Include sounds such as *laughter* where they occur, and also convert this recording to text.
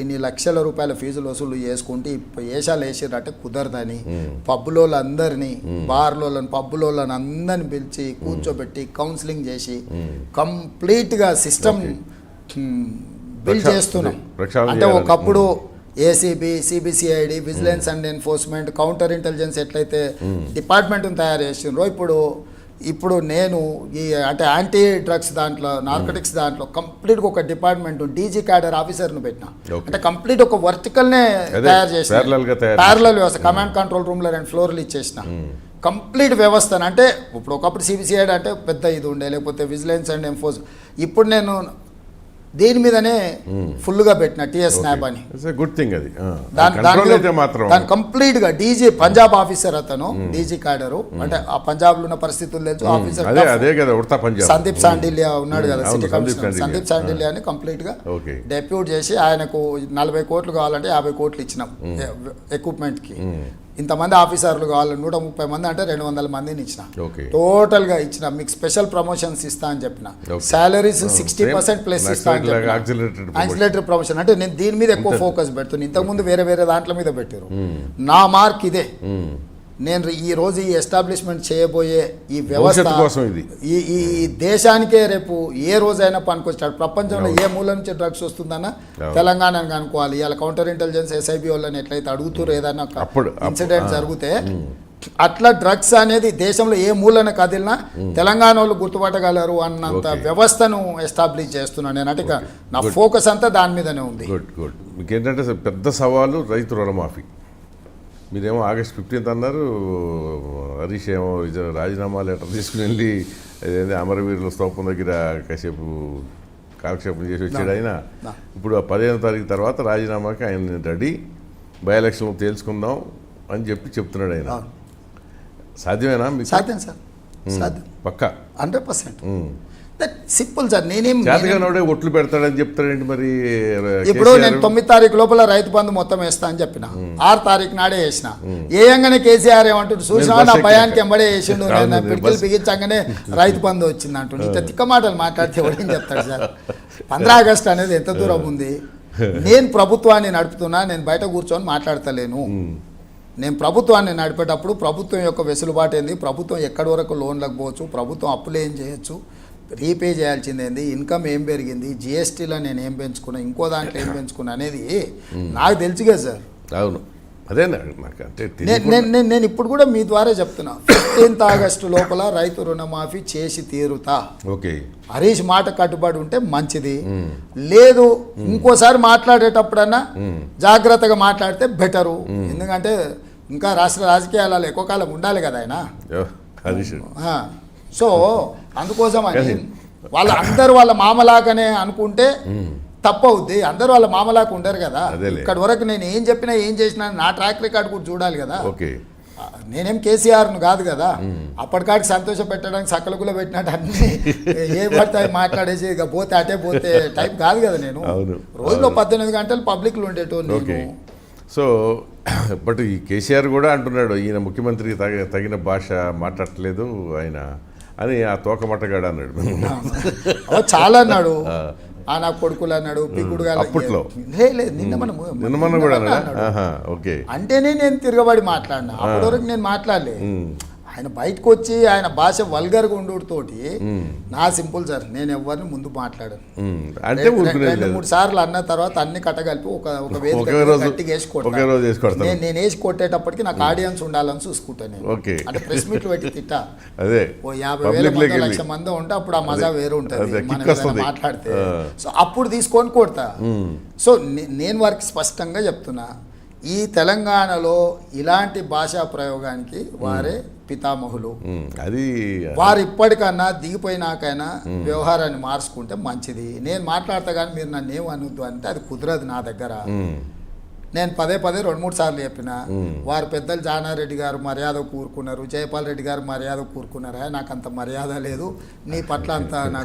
ఇన్ని లక్షల రూపాయల ఫీజులు వసూలు చేసుకుంటే ఇప్పుడు ఏషాలు వేసిర్రంటే కుదరదని. పబ్బులోళ్ళు అందరినీ బార్లోళ్ళని పబ్బులోళ్ళని అందరిని పిలిచి కూర్చోబెట్టి కౌన్సిలింగ్ చేసి కంప్లీట్గా సిస్టమ్ బిల్డ్ చేస్తున్నాం. అంటే. ఒకప్పుడు ACB CBCID vigilance and enforcement counter intelligence ఎట్లయితే డిపార్ట్మెంట్ని తయారు చేసిండ్రో ఇప్పుడు ఇప్పుడు నేను ఈ అంటే యాంటీ డ్రగ్స్ దాంట్లో నార్కటిక్స్ దాంట్లో కంప్లీట్గా ఒక డిపార్ట్మెంట్ డీజీ క్యాడర్ ఆఫీసర్ను పెట్టిన. అంటే కంప్లీట్ ఒక వర్టికల్నే తయారు చేసిన. ప్యారలల్ వ్యవస్థ కమాండ్ కంట్రోల్ రూమ్లో రెండు ఫ్లోర్లు ఇచ్చేసిన. కంప్లీట్ వ్యవస్థను అంటే ఇప్పుడు ఒకప్పుడు సిబిసిఐడి అంటే పెద్ద ఇది ఉండే లేకపోతే విజిలెన్స్ అండ్ ఎన్ఫోర్స్ ఇప్పుడు నేను దీని మీదనే ఫుల్గా పెట్టిన టిఎస్ స్నాప్ అని. గుడ్ థింగ్ అది. ఆ. దాని కంప్లీట్గా డీజీ పంజాబ్ ఆఫీసర్ అతను డీజీ కాడరు అంటే ఆ పంజాబ్లో ఉన్న పరిస్థితులు తెలుసు ఆఫీసర్ సందీప్ సాండిల్యా ఉన్నాడు కదా సిటీ సందీప్ కమిషనర్. సందీప్ సాండిల్యాని కంప్లీట్గా డెప్యూట్ చేసి ఆయనకు నలభై కోట్లు కావాలంటే యాభై కోట్లు ఇచ్చినాం. ఎక్విప్మెంట్కి. ఇంతమంది ఆఫీసర్లు కావాలి నూట ముప్పై మంది అంటే రెండు వందల మందిని ఇచ్చిన. ఓకే. టోటల్గా ఇచ్చిన. మీకు స్పెషల్ ప్రమోషన్స్ ఇస్తా అని చెప్పిన. Oh, సిక్స్టీ పర్సెంట్ ప్లస్ ఇస్తా అని. యాక్సిలేటరీ ప్రమోషన్ అంటే నేను దీని మీద ఎక్కువ ఫోకస్ పెడుతున్నా. ఇంతకుముందు వేరే వేరే దాంట్ల మీద పెట్టారు నా మార్క్ ఇదే. మ్మ్. నేను ఈ రోజు ఈ ఎస్టాబ్లిష్మెంట్ చేయబోయే ఈ వ్యవస్థ కోసం ఇది. ఈ ఈ దేశానికే రేపు ఏ రోజైనా పనికొచ్చాడు ప్రపంచంలో ఏ మూల నుంచి డ్రగ్స్ వస్తుందన్నా. తెలంగాణను కనుక్కోవాలి ఇలా కౌంటర్ ఇంటెలిజెన్స్ ఎస్ఐబి వాళ్ళని ఎట్లయితే అడుగుతారో ఏదైనా ఇన్సిడెంట్. జరిగితే అట్లా డ్రగ్స్ అనేది దేశంలో ఏ మూలన కదిలినా తెలంగాణ వాళ్ళు గుర్తుపట్టగలరు అన్నంత. వ్యవస్థను ఎస్టాబ్లిష్ చేస్తున్నాను నేను అంటే. నా. ఫోకస్ అంతా దాని మీదనే ఉంది గుడ్ గుడ్ మీకు ఏంటంటే పెద్ద సవాలు రైతు రుణమాఫీ మీరేమో ఆగస్ట్ ఫిఫ్టీన్త్ అన్నారు హరీష్ ఏమో రాజీనామా లెటర్ తీసుకుని వెళ్ళి అదేంటి అమరవీరుల స్తూపం దగ్గర కాసేపు కాలక్షేపం చేసి వచ్చాడు ఆయన. ఇప్పుడు ఆ పదిహేను తారీఖు తర్వాత రాజీనామాకి ఆయన రెడీ బై ఎలక్షన్ తేల్చుకుందాం అని చెప్పి చెప్తున్నాడు ఆయన. సాధ్యమేనా మీకు? సాధ్యం సార్. సాధ్యం. పక్కా? Hundred percent. సింపుల్ సార్ నేనేం చేతగానోడే ఒట్లు పెడతాడని చెప్తాడేంటి మరి ఇప్పుడు? నేను తొమ్మిది తారీఖు లోపల రైతు బంధు మొత్తం వేస్తా అని చెప్పిన. ఆరు తారీఖు నాడే వేసిన. ఏయంగానే కేసీఆర్ ఏమంటాడు? చూసినా నా. భయానికి ఎంబడే వేసిండు పిడికిలు బిగించగానే *laughs* రైతు బంధు వచ్చింది అంటుండు. ఇంత తిక్క మాటలు మాట్లాడితే ఎవడేం చెప్తాడు సార్ పంద్రా ఆగస్ట్ అనేది ఎంత దూరం ఉంది? *laughs* నేను ప్రభుత్వాన్ని నడుపుతున్నా నేను బయట కూర్చొని మాట్లాడతలేను. నేను ప్రభుత్వాన్ని నడిపేటప్పుడు ప్రభుత్వం యొక్క వెసులుబాటు ఏంది? ప్రభుత్వం ఎక్కడి వరకు లోన్లకు పోవచ్చు? ప్రభుత్వం అప్పులు ఏం చేయొచ్చు? రీపే చేయాల్సింది ఏంది? ఇన్కమ్ ఏం పెరిగింది? జిఎస్టీలో నేను ఏం పెంచుకున్నా? ఇంకో దాంట్లో ఏం పెంచుకున్నా అనేది నాకు తెలుసుగా సార్. అవును. అదే నేను నేను ఇప్పుడు కూడా మీ ద్వారా చెప్తున్నా. ఫిఫ్టీన్త్ ఆగస్టు లోపల రైతు రుణమాఫీ చేసి తీరుతా. ఓకే. హరీష్ మాట కట్టుబడి ఉంటే మంచిది. లేదు ఇంకోసారి మాట్లాడేటప్పుడన్నా జాగ్రత్తగా మాట్లాడితే బెటరు. ఎందుకంటే ఇంకా రాష్ట్ర రాజకీయాలలో ఎక్కువ కాలం ఉండాలి కదా ఆయన. సో అందుకోసం అని వాళ్ళ అందరు వాళ్ళ మామలాగానే అనుకుంటే తప్పవుద్ది. అందరు వాళ్ళ మామలాగా ఉండరు కదా. ఇక్కడ వరకు నేను ఏం చెప్పినా ఏం చేసినా నా ట్రాక్ రికార్డ్ కూడా చూడాలి కదా. నేనేం కేసీఆర్ను కాదు కదా. అప్పటికాడికి సంతోష పెట్టడానికి సకలకులో పెట్టినట్టు అన్ని ఏ పడతాయి మాట్లాడేసి ఇక పోతే అటే పోతే టైప్ కాదు కదా నేను. రోజులో పద్దెనిమిది గంటలు పబ్లిక్లో ఉండేటోళ్ళు సో *clears throat* బట్ ఈ కేసీఆర్ కూడా అంటున్నాడు ఈయన ముఖ్యమంత్రికి తగ తగిన భాష మాట్లాడట్లేదు ఆయన. అని ఆ తోక మట్టగాడు అన్నాడు. చాలా అన్నాడు. ఆ. నా కొడుకులు అన్నాడు పిగుడు అప్పట్లో. నిన్న మనం నిన్న కూడా ఓకే. అంటేనే నేను తిరగబడి మాట్లాడినా. అప్పటి వరకు నేను మాట్లాడలే. ఉమ్, ఆయన బయటకు వచ్చి ఆయన భాష వల్గర్గా ఉండుతోటి నా సింపుల్ సార్ నేను ఎవరిని ముందు మాట్లాడను. అంటే రెండు- మూడు సార్లు అన్న తర్వాత అన్ని కట్టగలిపి ఒక ఒక వేదిక. నేను నేను వేసి కొట్టేటప్పటికి నాకు ఆడియన్స్ ఉండాలని చూసుకుంటా నేను. ఓకే. అంటే ప్రెస్ మీట్లు పెట్టి తిట్టా. *laughs* అదే. ఓ యాభై వేల మంది లక్ష మంది ఉంటే అప్పుడు ఆ మజా వేరు ఉంటుంది. మనం. మాట్లాడితే. సో అప్పుడు తీసుకొని కొడతా. సో నేను వారికి స్పష్టంగా చెప్తున్నా. ఈ తెలంగాణలో ఇలాంటి భాషా ప్రయోగానికి వారే పితామహులు. అది వారు ఇప్పటికన్నా దిగిపోయినాకైనా వ్యవహారాన్ని మార్చుకుంటే మంచిది. నేను మాట్లాడతా కానీ మీరు నన్ను ఏం అనొద్దు అంటే అది కుదరదు నా దగ్గర. నేను పదే పదే రెండు మూడు సార్లు చెప్పిన వారు పెద్దలు జానారెడ్డి గారు మర్యాద కూరుకున్నారు జయపాల్ రెడ్డి గారు మర్యాద కూరుకున్నారా నాకు అంత మర్యాద లేదు నీ పట్ల అంత నాకు